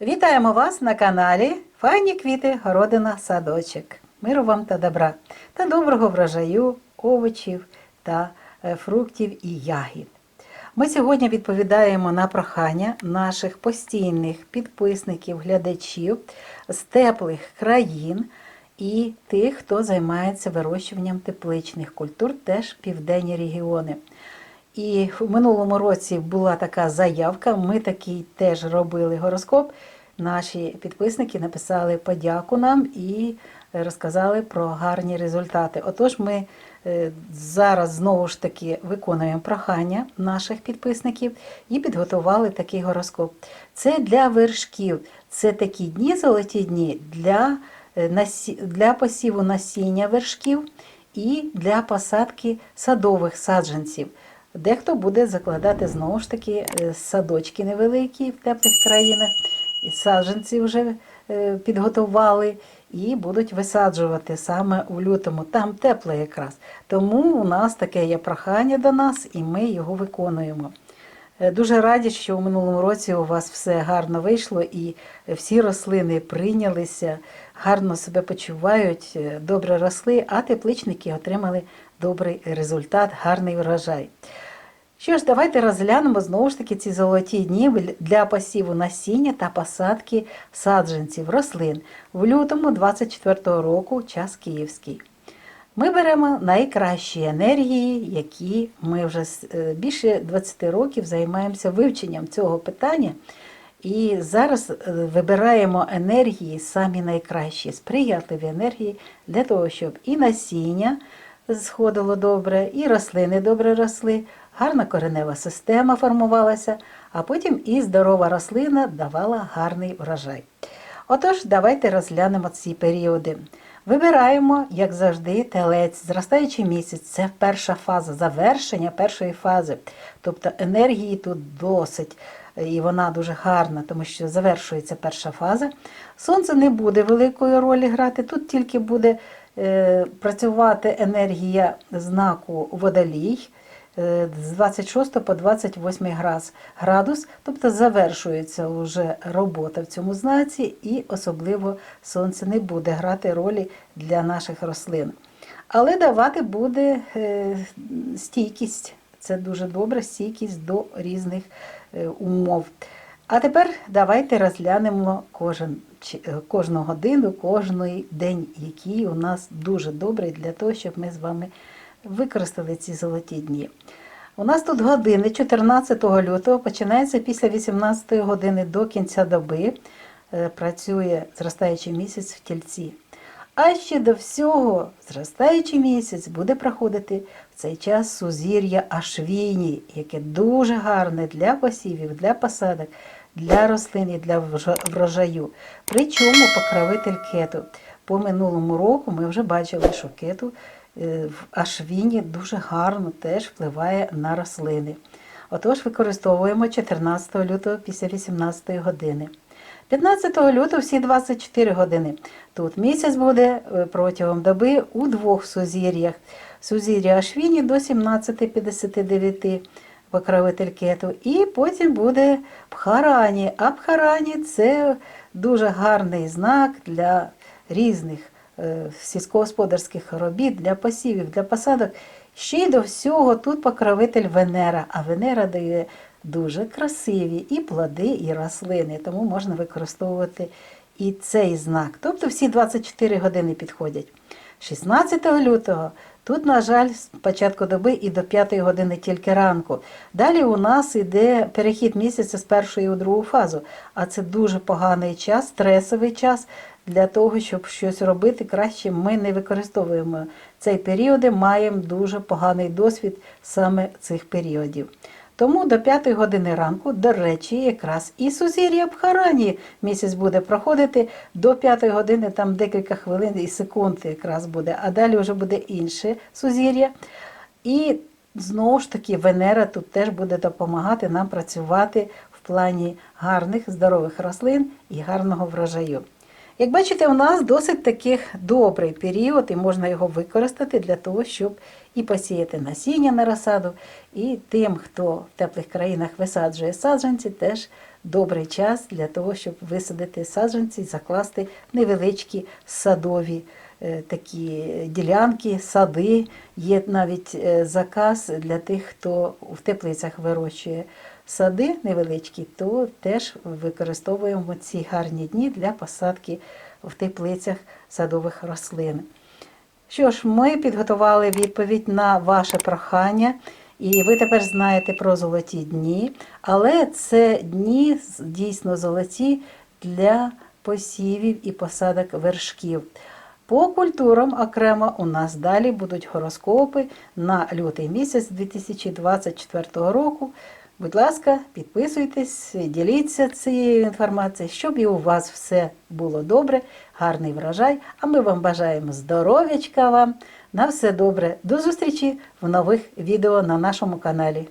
Вітаємо вас на каналі Файні квіти, городина, садочок. Миру вам та добра, та доброго врожаю, овочів та е, фруктів і ягід. Ми сьогодні відповідаємо на прохання наших постійних підписників, глядачів з теплих країн і тих, хто займається вирощуванням тепличних культур, теж південні регіони. І в минулому році була така заявка. Ми такий теж робили гороскоп. Наші підписники написали подяку нам і розказали про гарні результати. Отож, ми е, зараз знову ж таки виконуємо прохання наших підписників і підготували такий гороскоп. Це для вершків. Це такі дні, золоті дні для, е, для посіву насіння вершків і для посадки садових саджанців. Дехто буде закладати знову ж таки е, садочки невеликі в теплих країнах, і саджанці вже е, підготували і будуть висаджувати саме у лютому. Там тепло якраз. Тому у нас таке є прохання до нас, і ми його виконуємо. Е, Дуже раді, що у минулому році у вас все гарно вийшло і всі рослини прийнялися, гарно себе почувають, е, добре росли, а тепличники отримали добрий результат, гарний врожай. Що ж, давайте розглянемо знову ж таки ці золоті дні для посіву насіння та посадки саджанців рослин в лютому 24 року, час київський. Ми беремо найкращі енергії, які ми вже е, більше 20 років займаємося вивченням цього питання. І зараз е, вибираємо енергії самі найкращі, сприятливі енергії для того, щоб і насіння сходило добре, і рослини добре росли, гарна коренева система формувалася, а потім і здорова рослина давала гарний врожай. Отож, давайте розглянемо ці періоди. Вибираємо, як завжди, телець, зростаючий місяць. Це перша фаза, завершення першої фази. Тобто енергії тут досить, і вона дуже гарна, тому що завершується перша фаза. Сонце не буде великої ролі грати, тут тільки буде е, працювати енергія знаку водолій. З 26 по 28 граз- градус, тобто завершується вже робота в цьому знаці, і особливо сонце не буде грати ролі для наших рослин. Але давати буде е, стійкість. Це дуже добре, стійкість до різних е, умов. А тепер давайте розглянемо кожен, е, кожну годину, кожний день, який у нас дуже добрий для того, щоб ми з вами використали ці золоті дні. У нас тут години 14 лютого починається після 18 години до кінця доби. е, Працює зростаючий місяць в тільці. А ще до всього зростаючий місяць буде проходити в цей час сузір'я Ашвіні, яке дуже гарне для посівів, для посадок, для рослин і для врожаю. Причому покровитель кету. По минулому року ми вже бачили, що кету е, в Ашвіні дуже гарно теж впливає на рослини. Отож, використовуємо 14 лютого після 18 години. 15 лютого всі 24 години. Тут місяць буде е, протягом доби у двох сузір'ях. Сузір'я Ашвіні до 17.59 покровитель кету. І потім буде Бхарані. А Бхарані це дуже гарний знак для різних е, сільськогосподарських робіт, для посівів, для посадок. Ще й до всього тут покровитель Венера, а Венера дає дуже красиві і плоди, і рослини, тому можна використовувати і цей знак. Тобто всі 24 години підходять. 16 лютого тут, на жаль, з початку доби і до 5 години тільки ранку. Далі у нас йде перехід місяця з першої у другу фазу, а це дуже поганий час, стресовий час. Для того, щоб щось робити, краще ми не використовуємо цей період, маємо дуже поганий досвід саме цих періодів. Тому до 5 години ранку, до речі, якраз і сузір'я Бхарані місяць буде проходити до 5 години, там декілька хвилин і секунд якраз буде, а далі вже буде інше сузір'я. І знову ж таки Венера тут теж буде допомагати нам працювати в плані гарних здорових рослин і гарного врожаю. Як бачите, у нас досить таких добрий період, і можна його використати для того, щоб і посіяти насіння на розсаду, і тим, хто в теплих країнах висаджує саджанці, теж добрий час для того, щоб висадити саджанці, закласти невеличкі садові е, такі ділянки, сади. Є навіть е, заказ для тих, хто в теплицях вирощує сади невеличкі, то теж використовуємо ці гарні дні для посадки в теплицях садових рослин. Що ж, ми підготували відповідь на ваше прохання, і ви тепер знаєте про золоті дні, але це дні дійсно золоті для посівів і посадок вершків. По культурам окремо у нас далі будуть гороскопи на лютий місяць 2024 року. Будь ласка, підписуйтесь, діліться цією інформацією, щоб і у вас все було добре, гарний врожай. А ми вам бажаємо здоров'ячка вам. На все добре. До зустрічі в нових відео на нашому каналі.